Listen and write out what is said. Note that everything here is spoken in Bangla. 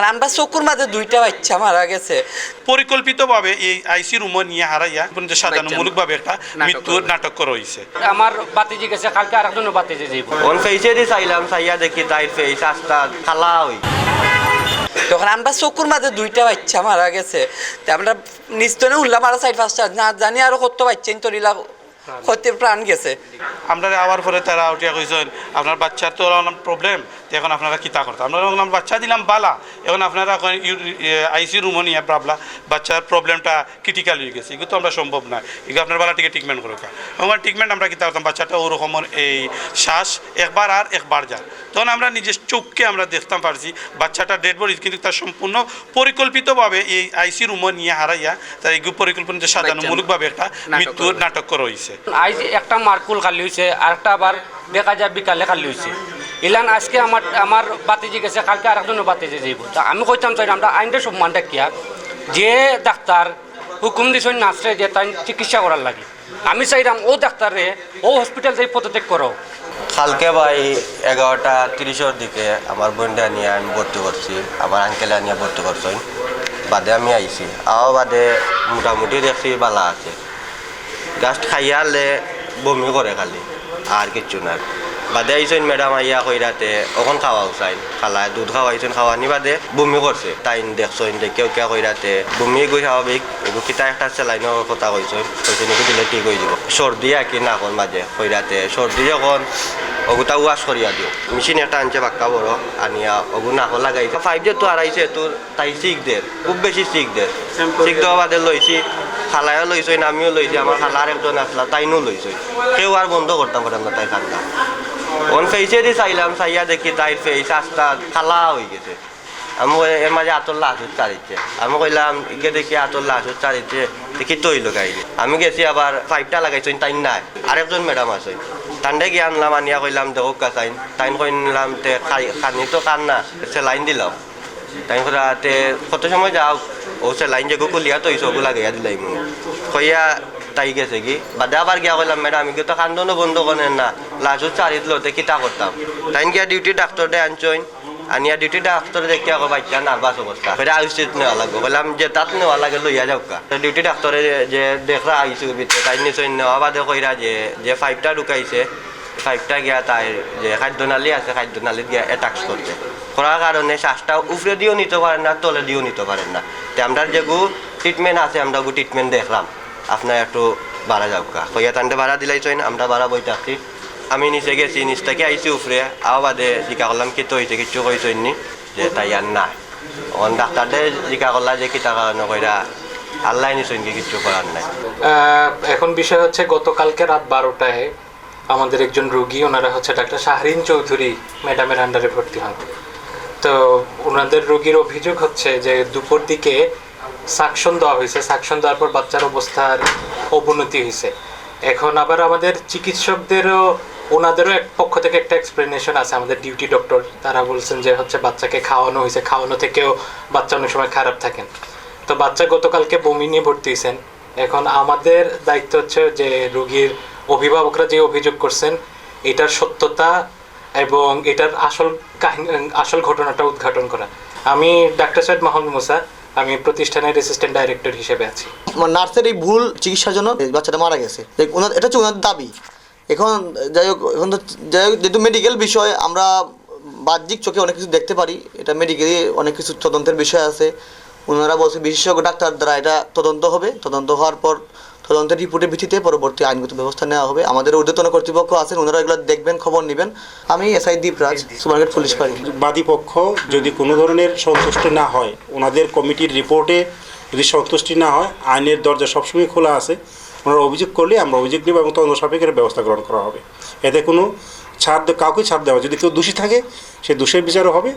তখন আমরা চকুর মাঝে দুইটা বাচ্চা মারা গেছে। পরিকল্পিতভাবে এই আইসি রুমে নিয়ে হারাইয়া সাজানোমূলকভাবে একটা মৃত্যুর নাটক করা হয়েছে। আমার বাতিজি গেছে কালকে আরেকজনের বাতিজি যাইব ওন ফেসে দি চাইলাম চাইয়া দেখি তাই ফেস আস্তা খালা হই তখন আমরা চকুর মাঝে দুইটা বাচ্চা মারা গেছে। তা আমরা নিস্তনে উল্লাম আরও সাইড পাঁচটা না জানি আরও কত বাচ্চা তরিলা ক্ষতি প্রাণ গেছে। আমরা আওয়ার পরে তারা উঠিয়া কইছেন আপনার বাচ্চার তো অনেক প্রবলেম এখন আপনারা কিতা করতে? আমরা বললাম বাচ্চা দিলাম বালা। এখন আপনারা আইসি রুমও নিয়ে ভাবলা বাচ্চার প্রবলেমটা ক্রিটিক্যাল হয়ে গেছে। এগুলো তো আমরা সম্ভব না। এগুলো আপনার বালা থেকে ট্রিটমেন্ট করুক। আমার ট্রিটমেন্ট আমরা কিতা করতাম? বাচ্চাটা ওরকম এই শ্বাস একবার আর একবার যায়। তখন আমরা নিজের চোখকে আমরা দেখতাম পারছি। বাচ্চাটা ডেড বডি কিন্তু তার সম্পূর্ণ পরিকল্পিতভাবে এই আইসি রুমও নিয়ে হারাইয়া তার এই পরিকল্পনা সাজানোমূলকভাবে একটা মৃত্যুর নাটক করা হয়েছে আজ একটা মারকুল খালি হয়েছে আরেকটা আবার দেখা যায় বিকালে খালি হয়েছে ইলান, আজকে আমার আমার বাতিজি গেছে কালকে আরেকজনের বাতিজি যাইব। তা আমি কইতাম চাই আমরা আইনটা সম্মান দেখিয়া যে ডাক্তার হুকুম দিছেন নার্সে যে তাই চিকিৎসা করার লাগে। আমি চাইলাম, ও ডাক্তারে, ও হসপিটাল যাই পদত্যাগ করো কালকে ভাই এগারোটা তিরিশের দিকে আমার বোনটা নিয়ে আমি ভর্তি করছি, আমার আঙ্কেলে নিয়ে ভর্তি করছি বাদে আমি আইছি। আও বাদে মোটামুটি দেখছি বালা আছে। জাস্ট খাইয়ালে বমি করে খালি, আর কিছু না। বাদে আইসেন ম্যাডাম আইয়া কইরাতে ওখন খাওয়া উচাই খালা, দুধ খাওয়াইছেন, খাওয়ানি বাদে বমি করছে। তাইন দেখছেন কে কই কইরাতে, বমি গই স্বাভাবিক কিতা একটা চেলাইনের কথা কইছেন কইছে এগুলো দিলে ঠিক হয়ে যাব। সর্দি আর কি নাকর মাঝে কইরাতে সর্দি যখন ওগুতা ওয়াশ করিয়া দিও মেশিন একটা আনছে বাক্কা বড় আনিয়া ওগু নাকো লাগাইছে ফাইভ ডে তো আড়াইছে তোর তাই শিখ দের খুব বেশি শিখ দের শিখ দেওয়া বাদে লইছি খালায়ও লইছই আমিও লইছি আমার খালার একজন আসলা তাইনও লইছই কেউ আর বন্ধ করতাম পারে না তাই খান্না ওন ফেসে দি চাইলাম চাইয়া দেখি তাই ফেস আস্তা খালা হয়ে গেছে। আমি এর মাঝে আতর লাশুর চারিছে আমি কইলাম ইকে দেখি আতর লাশুর চারিছে দেখি তৈ লগাইনি আমি গেছি আবার ফাইভটা লাগাইছই তাই নাই। আরেকজন ম্যাডাম আছে। তান্ডে গিয়ে আনলাম আনিয়া কইলাম দেখো কাছাইন তাইন কইলাম তে খানি তো কান না, সে লাইন তাইন তাই তে কত সময় যাও, ও সে লাইন যে কুলিয়া তো এইসবগুলা গিয়া দিলাই মু কইয়া তাই গেছে কি, বাদে আবার গিয়া কইলাম ম্যাডাম আমি তো কান্দনও বন্ধ করেন না লাজু চারিত তে কিতা করতাম। তাইন গিয়া ডিউটি ডাক্তার দে আনছইন আনিয়া ডিউটি ডাক্তার দেখি আকৌ বাচ্চা নার্ভাস অবস্থা সেটা আউচিত নেওয়া লাগবে। বললাম যে তাত নেওয়া লাগে লইয়া যাও কা। ডিউটি ডাক্তারে যে দেখরা আইসু ভিতরে তাই নিশ্চয় নেওয়া বাদে কইরা যে যে ফাইভটা ঢুকাইছে ফাইভটা গিয়া তাই যে খাদ্যনালী আছে, খাদ্যনালীত গিয়া অ্যাটাক্স করতে করার কারণে শ্বাসটা উপরে দিয়েও নিতে পারেন না, তলে দিয়েও নিতে পারেন না। তো আমরা যে গু ট্রিটমেন্ট আছে আমরা গু ট্রিটমেন্ট দেখলাম আপনার একটু বাড়া যাও কা। কইয়া তান্ডে বাড়া দিলাই দিলাইছেন আমরা বাড়া বই থাকছি আমি নিচে গেছি নিচ থেকে আইসি উপরে, আও বাদে জিকা করলাম কি তো হয়েছে কিচ্ছু কইছেন নি যে তাই আর নাই। অন ডাক্তারদের জিকা করলা যে কিতা কারণে কইরা আল্লাহ নিছেন কি কিচ্ছু করার নাই। এখন বিষয় হচ্ছে, গতকালকে রাত বারোটায় আমাদের একজন রোগী, ওনারা হচ্ছে ডাক্তার শাহরিন চৌধুরী ম্যাডামের আন্ডারে ভর্তি হন। তো ওনাদের রোগীর অভিযোগ হচ্ছে যে দুপুর দিকে সাকশন দেওয়া হয়েছে। সাকশন দেওয়ার পর বাচ্চার অবস্থার অবনতি হয়েছে। এখন আবার আমাদের চিকিৎসকদেরও ওনাদেরও এক পক্ষ থেকে একটা এক্সপ্লেনেশন আছে। আমাদের ডিউটি ডক্টর তারা বলছেন যে হচ্ছে বাচ্চাকে খাওয়ানো হয়েছে। খাওয়ানো থেকেও বাচ্চা অনেক সময় খারাপ থাকেন। তো বাচ্চা গতকালকে বমি নিয়ে ভর্তি হয়েছেন। এখন আমাদের দায়িত্ব হচ্ছে যে রোগীর অভিভাবকরা যে অভিযোগ করছেন, এটার সত্যতা এবং এটার আসল কাহিনী, আসল ঘটনাটা উদ্ঘাটন করা। আমি ডাক্তার সৈয়দ মাহমুদ মুসা, আমি প্রতিষ্ঠানের অ্যাসিস্ট্যান্ট ডাইরেক্টর হিসেবে আছি। নার্সের এই ভুল চিকিৎসার জন্য বাচ্চাটা মারা গেছে। এটা হচ্ছে ওনার দাবি। এখন যাই হোক এখন তো যাই হোক যেহেতু মেডিকেল বিষয় আমরা বাহ্যিক চোখে অনেক কিছু দেখতে পারি। এটা মেডিকেলি অনেক কিছু তদন্তের বিষয় আছে। ওনারা বলছে বিশেষজ্ঞ ডাক্তার দ্বারা এটা তদন্ত হবে। তদন্ত হওয়ার পর তদন্তের রিপোর্টের ভিত্তিতে পরবর্তী আইনগত ব্যবস্থা নেওয়া হবে। আমাদের ঊর্ধ্বতন কর্তৃপক্ষ আছেন ওনারা এগুলো দেখবেন খবর নেবেন। আমি এসআই দীপরাজ সুপারমার্কেট পুলিশ পাড়ি বাদী পক্ষ যদি কোনো ধরনের সন্তুষ্ট না হয় ওনাদের কমিটির রিপোর্টে যদি সন্তুষ্টি না হয় আইনের দরজা সবসময় খোলা আছে। ওনারা অভিযোগ করলে আমরা অভিযোগ নেব এবং তদন্ত সাপেক্ষের ব্যবস্থা গ্রহণ করা হবে। এতে কোনো ছাড় কাউকে ছাড় দেওয়া যদি কেউ দোষী থাকে, সে দোষের বিচারও হবে।